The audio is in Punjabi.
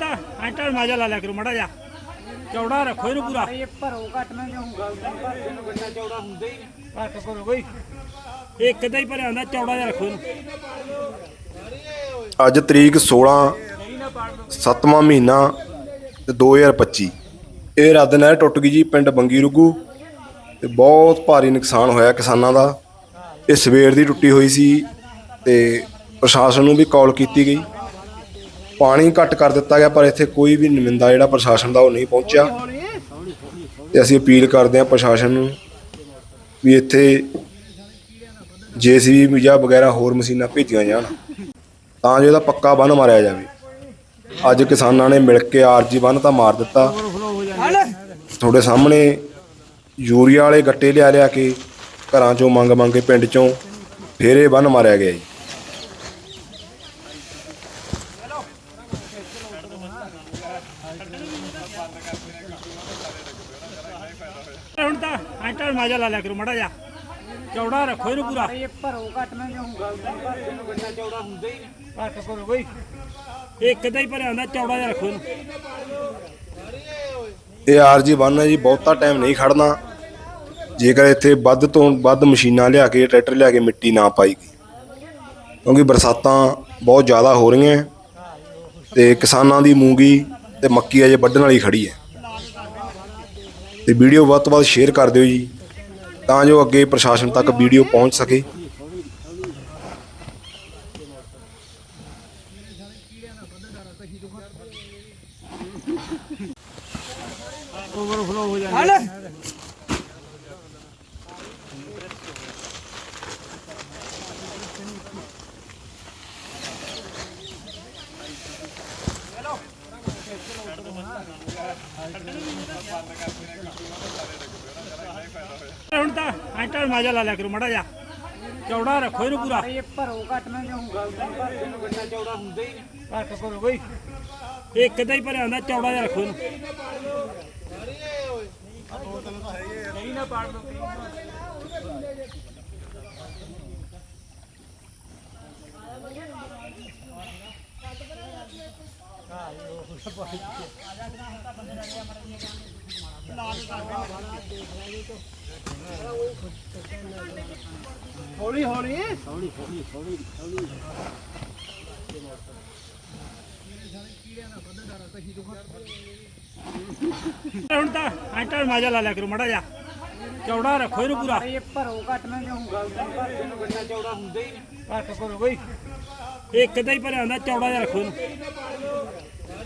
ਤਾਂ ਐਂਟਰ ਮਾਜਾ ਲਾ ਲਿਆ ਕਰੋ ਮੜਾ ਜਾ ਚੌੜਾ ਰੱਖੋ ਇਹਨੂੰ ਪੂਰਾ। ਇਹ ਭਰੋ ਘੱਟ ਨਾ ਇਹਨੂੰ ਚੌੜਾ ਹੁੰਦਾ ਹੀ ਨਹੀਂ। ਘੱਟ ਕਰੋ ਬਈ। ਇਹ ਕਿਦਾਂ ਹੀ ਭਰਿਆ ਹੁੰਦਾ ਚੌੜਾ ਜਿਹਾ ਰੱਖੋ ਇਹਨੂੰ। ਅੱਜ ਤਰੀਕ 16 ਸੱਤਵਾਂ ਮਹੀਨਾ ਤੇ 2025 ਇਹ ਰੱਦ ਨਹਿਰ ਟੁੱਟ ਗਈ ਜੀ ਪਿੰਡ ਬੰਗੀ ਰੁੱਗੂ। ਤੇ ਬਹੁਤ ਭਾਰੀ ਨੁਕਸਾਨ ਹੋਇਆ ਕਿਸਾਨਾਂ ਦਾ। ਇਹ ਸਵੇਰ ਦੀ ਟੁੱਟੀ ਹੋਈ ਸੀ ਤੇ ਪ੍ਰਸ਼ਾਸਨ ਨੂੰ ਵੀ ਕਾਲ ਕੀਤੀ ਗਈ। ਪਾਣੀ ਘੱਟ ਕਰ ਦਿੱਤਾ ਗਿਆ, ਪਰ ਇੱਥੇ ਕੋਈ ਵੀ ਨੁਮਾਇੰਦਾ ਜਿਹੜਾ ਪ੍ਰਸ਼ਾਸਨ ਦਾ ਉਹ ਨਹੀਂ ਪਹੁੰਚਿਆ। ਤੇ ਅਸੀਂ ਅਪੀਲ ਕਰਦੇ ਹਾਂ ਪ੍ਰਸ਼ਾਸਨ ਨੂੰ ਵੀ ਇੱਥੇ ਜੇਸੀਬੀ ਜਾਂ ਵਗੈਰਾ ਹੋਰ ਮਸ਼ੀਨਾਂ ਭੇਜੀਆਂ ਜਾਣ, ਤਾਂ ਜੋ ਇਹਦਾ ਪੱਕਾ ਬੰਨ ਮਾਰਿਆ ਜਾਵੇ। ਅੱਜ ਕਿਸਾਨਾਂ ਨੇ ਮਿਲ ਕੇ ਆਰਜੀ ਬੰਨ ਤਾਂ ਮਾਰ ਦਿੱਤਾ। ਤੁਹਾਡੇ ਸਾਹਮਣੇ ਯੂਰੀਆ ਵਾਲੇ ਗੱਟੇ ਲਿਆ ਲਿਆ ਕੇ ਘਰਾਂ ਚੋਂ ਮੰਗ ਮੰਗ ਕੇ ਪਿੰਡ ਚੋਂ ਫੇਰੇ ਇਹ ਬੰਨ ਮਾਰਿਆ ਗਿਆ ਜੀ। ਹੁਣ ਤਾਂ ਐਂਟਰ ਮਾਜਾ ਲਾ ਲਿਆ ਕਰੋ ਮੜਾ ਜਾ ਚੌੜਾ ਰੱਖੋ ਇਹਨੂੰ ਪੂਰਾ। ਇਹ ਭਰੋ ਘੱਟ ਨਾ ਜਾਉਂ ਗੱਲ ਤਾਂ ਪਰ ਇਹਨੂੰ ਗੱਡਾ ਚੌੜਾ ਹੁੰਦਾ ਹੀ ਨਹੀਂ। ਘੱਟ ਕਰੋ ਬਈ। ਇਹ ਕਿਦਾਂ ਹੀ ਭਰਿਆ ਹੁੰਦਾ ਚੌੜਾ ਜਿਹਾ ਰੱਖੋ ਇਹਨੂੰ। ਇਹ ਆਰਜੀ ਬੰਨ ਹੈ ਜੀ ਬਹੁਤਾ ਟਾਈਮ ਨਹੀਂ ਖੜਨਾ। ਜੇਕਰ ਇੱਥੇ ਵੱਧ ਤੋਂ ਵੱਧ ਮਸ਼ੀਨਾਂ ਲਿਆ ਕੇ ਟਰੈਕਟਰ ਲਿਆ ਕੇ ਮਿੱਟੀ ਨਾ ਪਾਈ ਗਈ ਕਿਉਂਕਿ ਬਰਸਾਤਾਂ ਬਹੁਤ ਜ਼ਿਆਦਾ ਹੋ ਰਹੀਆਂ ਤੇ ਕਿਸਾਨਾਂ ਦੀ ਮੂੰਗੀ ਤੇ ਮੱਕੀ ਅਜੇ ਵੱਢਣ ਵਾਲੀ ਖੜੀ ਹੈ। ਤੇ ਵੀਡੀਓ ਵੱਧ ਤੋਂ ਵੱਧ ਸ਼ੇਅਰ ਕਰ ਦਿਓ ਜੀ, ਤਾਂ ਜੋ ਅੱਗੇ ਪ੍ਰਸ਼ਾਸਨ ਤੱਕ ਵੀਡੀਓ ਪਹੁੰਚ ਸਕੇ। ਓਵਰਫਲੋ ਹੋ ਜਾਂਦਾ ਹੁਣ ਤਾਂ ਐਂਟਰ ਮਾਜਾ ਲਾ ਲਿਆ ਕਰੋ ਮੜਾ ਜਾ ਚੌੜਾ ਰੱਖੋ ਇਹਨੂੰ ਪੂਰਾ। ਇਹ ਭਰੋ ਘੱਟ ਨਾ ਤਾਂ ਪਰ ਇਹਨੂੰ। ਗੱਡਾ ਚੌੜਾ ਹੁੰਦਾ ਹੀ ਨਹੀਂ ਘੱਟ ਕਰੋ ਬਈ। ਇਹ ਕਿਦਾਂ ਹੀ ਭਰਿਆ ਹੁੰਦਾ ਚੌੜਾ ਜਿਹਾ ਰੱਖੋ ਇਹਨੂੰ। ਹੌਲੀ ਹੌਲੀ। ਹੁਣ ਤਾਂ ਐਂਟਰ ਮਾਜਾ ਲਾ ਲਿਆ ਕਰੋ ਮੜਾ ਜਾ ਚੌੜਾ ਰੱਖੋ ਇਹਨੂੰ ਪੂਰਾ। ਇਹ ਭਰੋ ਘੱਟ ਨਾ ਜਾਉਂ ਪਰ ਇਹਨੂੰ ਗੱਡਾ ਚੌੜਾ ਹੁੰਦਾ ਹੀ ਨਹੀਂ ਘੱਟ ਕਰੋ ਬਈ। ਇਹ ਕਿਦਾਂ ਹੀ ਭਰਿਆ ਹੁੰਦਾ ਚੌੜਾ ਜਿਹਾ ਰੱਖੋ ਇਹਨੂੰ।